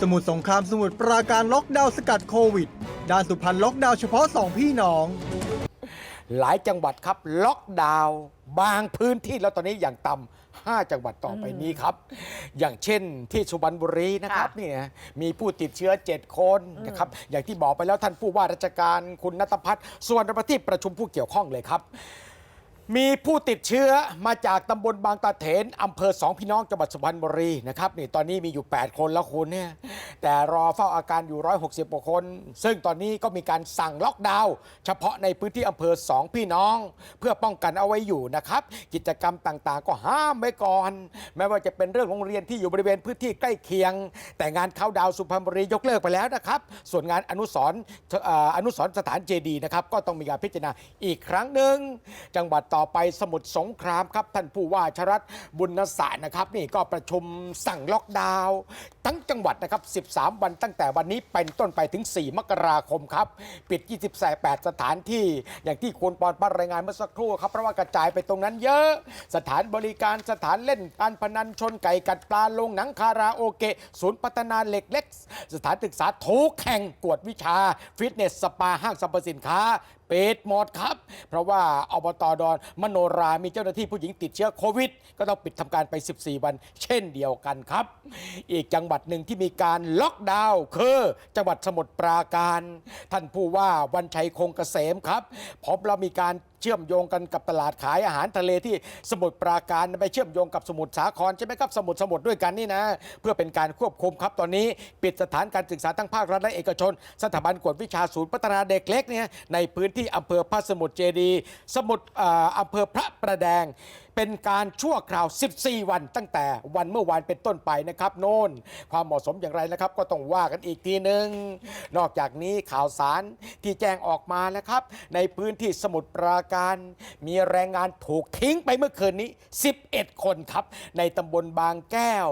สมุทรสงครามสมุทรปราการล็อกดาวน์สกัดโควิด ด้านสุพรรณล็อกดาวน์เฉพาะ 2 พี่น้อง หลายจังหวัดครับล็อกดาวน์บางพื้นที่แล้วตอนนี้อย่างต่ำห้าจังหวัดต่อไปนี้ครับ อย่างเช่นที่สุพรรณบุรีนะครับค่ะเนี่ยมีผู้ติดเชื้อ 7 คนนะครับอย่างที่บอกไปแล้วท่านผู้ว่าราชการคุณนัทพัฒน์ส่วนประทีปประชุมผู้เกี่ยวข้องเลยครับ มีผู้ติดเชื้อมาจากตำบลบางตาเถนอำเภอสองพี่น้องจังหวัดสุพรรณบุรีนะครับนี่ตอนนี้มีอยู่ 8 คนแล้วคุณเนี่ยแต่รอเฝ้าอาการอยู่ 160กว่าคน ซึ่งตอนนี้ก็มีการสั่งล็อกดาวน์เฉพาะในพื้นที่อำเภอสองพี่น้อง เพื่อป้องกันเอาไว้อยู่นะครับ กิจกรรมต่างๆ ก็ห้ามไว้ก่อนแม้ว่าจะเป็นเรื่องโรงเรียนที่อยู่บริเวณพื้นที่ใกล้เคียง แต่งานเข้าดาวสุพรรณบุรียกเลิกไปแล้วนะครับ ส่วนงานอนุสรณ์เอ่อนุสรสถานเจดีย์นะครับก็ต้องมีการพิจารณาอีกครั้งหนึ่งจังหวัดต่อไปสมุทรสงครามครับท่านผู้ว่าชรัตบุญนสารนะครับ นี่ก็ประชุมสั่งล็อกดาวน์ทั้งจังหวัดนะครับ 13 วันตั้งแต่วันนี้เป็นต้นไปถึง 4 มกราคมครับ ปิด 28 สถานที่ อย่างที่คุณปอนปรายงานเมื่อสักครู่ครับ เพราะว่ากระจายไปตรงนั้นเยอะ สถานบริการสถานเล่นการพนันชนไก่กัดปลาโรงหนังคาราโอเกะ ศูนย์พัฒนาเหล็กเล็ก สถานศึกษาทุกแห่งกวดวิชา ฟิตเนส สปาห้างสรรพสินค้าปิดหมดครับ เพราะว่าอบตดอนมโนรา มีเจ้าหน้าที่ผู้หญิงติดเชื้อโควิด ก็ต้องปิดทำการไป 14 วัน เช่นเดียวกันครับ อีกจังหวัดหนึ่งที่มีการล็อกดาวน์คือ จังหวัดสมุทรปราการ ท่านผู้ว่าวันชัยคงเกษมครับพบเรามีการ เชื่อมโยงกันกับตลาดขายอาหารทะเลที่สมุทรปราการไปเชื่อมโยงกับสมุทรสาครใช่ไหมครับสมุทรสมุทรด้วยกันนี่นะ เพื่อเป็นการควบคุมครับตอนนี้ ปิดสถานการศึกษาทั้งภาครัฐและเอกชน สถาบันกวดวิชาศูนย์พัฒนาเด็กเล็กเนี่ยในพื้นที่อำเภอพระสมุทรเจดีสมุทรอำเภอพระประแดงเป็นการชั่วคราว 14 วันตั้งแต่วันเมื่อวานเป็นต้นไปนะครับโน่น ความเหมาะสมอย่างไรนะครับ ก็ต้องว่ากันอีกทีหนึ่งนอกจากนี้ข่าวสารที่แจ้งออกมานะครับ ในพื้นที่สมุทรปราการ มีแรงงานถูกทิ้งไปเมื่อคืนนี้ 11 คนครับ ในตำบลบางแก้ว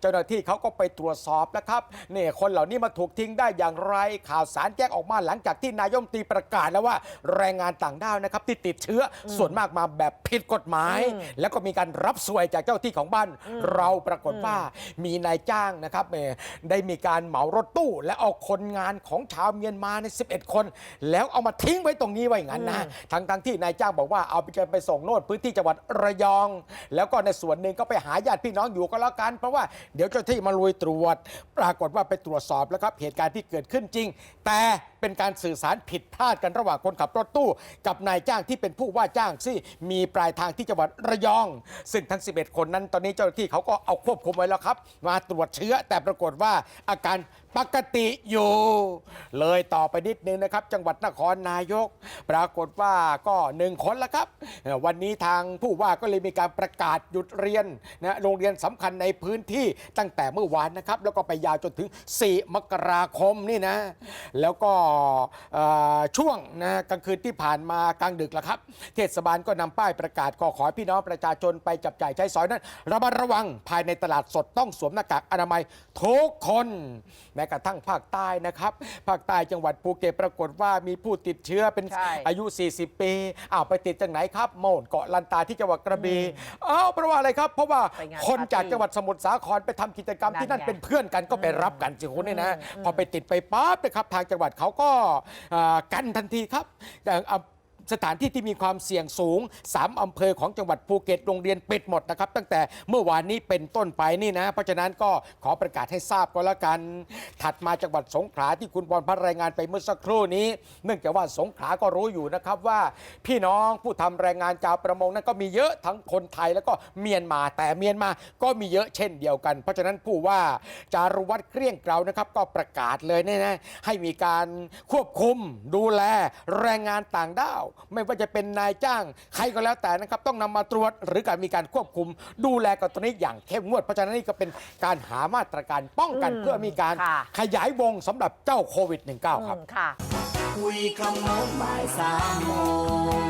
เจ้าหน้าที่เขาก็ไปตรวจสอบแล้วครับนี่คนเหล่านี้มาถูกทิ้งได้อย่างไรข่าวสารแจ้งออกมาหลังจากที่นายกรัฐมนตรีประกาศแล้วว่าแรงงานต่างด้าวนะครับที่ติดเชื้ออส่วนมากมาแบบผิดกฎหมาย แล้วก็มีการรับสวยจากเจ้าที่ของบ้าน เราปรากฏว่ามีนายจ้างนะครับเอ่อได้มีการเหมารถตู้และเอาคนงานของชาวเมียนมาใน 11 คน แล้วเอามาทิ้งไว้ตรงนี้ไว้อย่างนั้นนะทั้งทั้งๆที่นายจ้างบอกว่าเอาไปจะไปส่งโน่นพื้นที่จังหวัดระยอง แล้วก็ในส่วนหนึ่งก็ไปหาญาติพี่น้องอยู่ก็แล้วกัน เพราะว่าเดี๋ยวเจ้าที่มาลุยตรวจ ปรากฏว่าไปตรวจสอบแล้วครับเหตุการณ์ที่เกิดขึ้นจริง แต่ เป็นการสื่อสารผิดพลาดกันระหว่างคนขับรถตู้ กับนายจ้างที่เป็นผู้ว่าจ้างที่มีปลายทางที่จังหวัดระยอง ซึ่งทั้ง 11 คนนั้นตอนนี้เจ้าหน้าที่เขาก็เอาควบคุมไว้แล้วครับ มาตรวจเชื้อแต่ปรากฏว่าอาการปกติอยู่ เลยต่อไปนิดนึงนะครับ จังหวัดนครนายก ปรากฏว่าก็หนึ่งคนล้วครับ วันนี้ทางผู้ว่าก็เลยมีการประกาศหยุดเรียนนะโรงเรียนสำคัญในพื้นที่ตั้งแต่เมื่อวานนะครับ แล้วก็ไปยาวจนถึง 4 มกราคมนี่นะ แล้วก็เอ่อช่วงนะกลางคืนที่ผ่านมากลางดึกแล้วครับ เทศบาลก็นำป้ายประกาศขอขอให้พี่น้องประชาชนไปจับจ่ายใช้สอยนั้นระมัดระวังภายในตลาดสดต้องสวมหน้ากากอนามัยทุกคน แม้กระทั่งภาคใต้นะครับภาคใต้จังหวัดภูเก็ตปรากฏว่ามีผู้ติดเชื้อเป็นใช่อายุ 40 ปีอ้าวไปติดจากไหนครับโมนเกาะลันตาที่จังหวัดกระบี่อ้าวเพราะว่าอะไรครับ เพราะว่าไปงานคนจากปาร์ตี้จังหวัดสมุทรสาครไปทำกิจกรรมที่นั่นนั่นไงเป็นเพื่อนกันก็ไปรับกันสิคุณนี่นะพอไปติดไปปั๊บนะครับทางจังหวัดเขาก็กันทันทีครับ สถานที่ที่มีความเสี่ยงสูง 3อำเภอของจังหวัดภูเก็ตโรงเรียนปิดหมดนะครับ ตั้งแต่เมื่อวานนี้เป็นต้นไปนี่นะ เพราะฉะนั้นก็ขอประกาศให้ทราบก็แล้วกัน ถัดมาจังหวัดสงขลาที่คุณบอลพัฒน์รายงานไปเมื่อสักครู่นี้ เนื่องจากว่าสงขลาก็รู้อยู่นะครับว่า พี่น้องผู้ทำแรงงานชาวประมงนั้นก็มีเยอะทั้งคนไทยแล้วก็เมียนมาแต่เมียนมาก็มีเยอะเช่นเดียวกัน เพราะฉะนั้นผู้ว่าจารุวัฒน์เกลี้ยงเกลานะครับ ก็ประกาศเลยเนี่ยนะให้มีการควบคุมดูแลแรงงานต่างด้าวไม่ว่าจะเป็นนายจ้าง ใครก็แล้วแต่นะครับต้องนำมาตรวจหรือการมีการควบคุม ดูแลกับตัวนี้อย่างเข้มงวดเพราะฉะนั้นนี่ก็เป็นการหามาตรการป้องกันอืมเพื่อมีการค่ะขยายวงสำหรับเจ้าโควิด -19 ครับอืมค่ะคุยขโมงบ่ายสามโมง